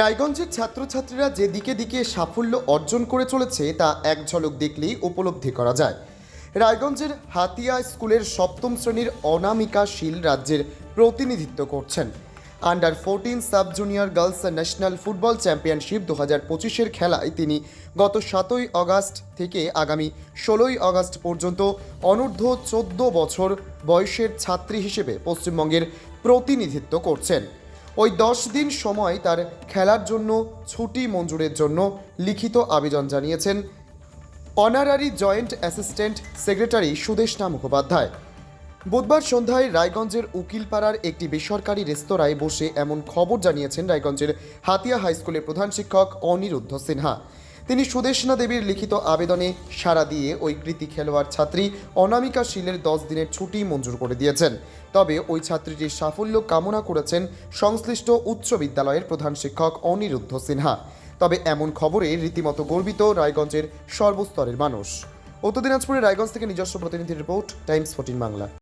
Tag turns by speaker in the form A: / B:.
A: রায়গঞ্জের ছাত্রছাত্রীরা যে দিকে দিকে সাফল্য অর্জন করে চলেছে, তা এক ঝলক দেখলেই উপলব্ধি করা যায়। রায়গঞ্জের হাতিয়া স্কুলের সপ্তম শ্রেণির অনামিকা শীল রাজ্যের প্রতিনিধিত্ব করছেন। Under fourteen sub junior girls national football championship দু হাজার পঁচিশের খেলায় তিনি গত সাতই আগস্ট থেকে আগামী ষোলোই আগস্ট পর্যন্ত অনূর্ধ্ব চোদ্দ বছর বয়সের ছাত্রী হিসেবে পশ্চিমবঙ্গের প্রতিনিধিত্ব করছেন। ওই দশ দিন সময় তার খেলার জন্য ছুটি মঞ্জুরের জন্য লিখিত আবেদন জানিয়েছেন honorary joint assistant secretary Sudeshna Mukhopadhyay. বুধবার সন্ধ্যায় রায়গঞ্জের উকিলপাড়ার একটি বেসরকারি রেস্তোরাঁয় বসে এমন খবর জানিয়েছেন রায়গঞ্জের হাতিয়া হাইস্কুলের প্রধান শিক্ষক অনিরুদ্ধ সিনহা। তিনি সুদেশনা দেবীর লিখিত আবেদনে সাড়া দিয়ে ওই কৃতি খেলোয়াড় ছাত্রী অনামিকা শীলের দশ দিনের ছুটি মঞ্জুর করে দিয়েছেন। তবে ওই ছাত্রীটির সাফল্য কামনা করেছেন সংশ্লিষ্ট উচ্চ বিদ্যালয়ের প্রধান শিক্ষক অনিরুদ্ধ সিনহা। তবে এমন খবরে রীতিমতো গর্বিত রায়গঞ্জের সর্বস্তরের মানুষ। উত্তর দিনাজপুরের রায়গঞ্জ থেকে নিজস্ব প্রতিনিধি রিপোর্ট, টাইমস ফোর্টিন বাংলা।